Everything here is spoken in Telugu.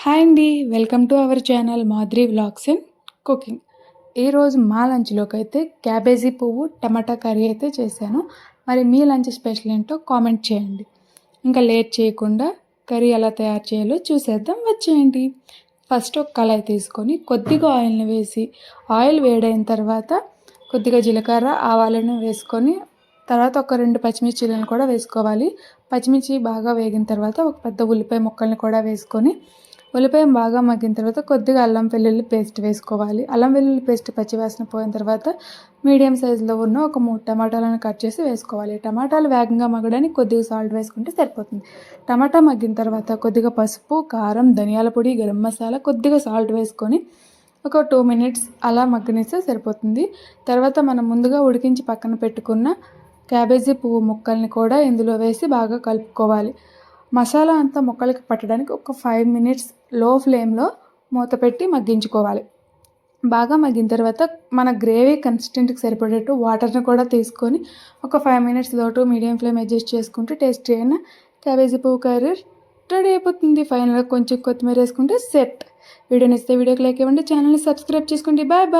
హాయ్ అండి. Welcome to our channel Madhuri vlogs and cooking. ఈరోజు మా లంచ్లోకి అయితే క్యాబేజీ పువ్వు టమాటా కర్రీ అయితే చేశాను. మరి మీ లంచ్ స్పెషల్ ఏంటో కామెంట్ చేయండి. ఇంకా లేట్ చేయకుండా కర్రీ ఎలా తయారు చేయాలో చూసేద్దాం. వచ్చేయండి. ఫస్ట్ ఒక కళాయి తీసుకొని కొద్దిగా ఆయిల్ని వేసి ఆయిల్ వేడైన తర్వాత కొద్దిగా జీలకర్ర ఆవాలను వేసుకొని తర్వాత ఒక రెండు పచ్చిమిర్చిలను కూడా వేసుకోవాలి. పచ్చిమిర్చి బాగా వేగిన తర్వాత ఒక పెద్ద ఉల్లిపాయ ముక్కల్ని కూడా వేసుకొని ఉల్లిపాయ బాగా మగ్గిన తర్వాత కొద్దిగా అల్లం వెల్లుల్లి పేస్ట్ వేసుకోవాలి. అల్లం వెల్లుల్లి పేస్ట్ పచ్చివాసన పోయిన తర్వాత మీడియం సైజులో ఉన్న ఒక మూడు టమాటాలను కట్ చేసి వేసుకోవాలి. టమాటాలు వేగంగా మగ్గడానికి కొద్దిగా సాల్ట్ వేసుకుంటే సరిపోతుంది. టమాటా మగ్గిన తర్వాత కొద్దిగా పసుపు కారం ధనియాల పొడి గరం మసాలా కొద్దిగా సాల్ట్ వేసుకొని ఒక టూ మినిట్స్ అలా మగ్గనిస్తే సరిపోతుంది. తర్వాత మనం ముందుగా ఉడికించి పక్కన పెట్టుకున్న క్యాబేజీ పువ్వు ముక్కల్ని కూడా ఇందులో వేసి బాగా కలుపుకోవాలి. మసాలా అంతా ముక్కలకి పట్టడానికి ఒక ఫైవ్ మినిట్స్లో ఫ్లేమ్లో మూత పెట్టి మగ్గించుకోవాలి. బాగా మగ్గిన తర్వాత మన గ్రేవీ కన్సిస్టెంట్కి సరిపడేట్టు వాటర్ని కూడా తీసుకొని ఒక ఫైవ్ మినిట్స్ లోటు మీడియం ఫ్లేమ్ అడ్జస్ట్ చేసుకుంటే టేస్టీ అయిన క్యాబేజీ పువ్వు కర్రీ రెడీ అయిపోతుంది. ఫైనల్గా కొంచెం కొత్తిమీర వేసుకుంటే సెట్ వీడియోని నచ్చితే వీడియోకి లైక్ ఇవ్వండి. ఛానల్ని సబ్స్క్రైబ్ చేసుకోండి బాయ్ బాయ్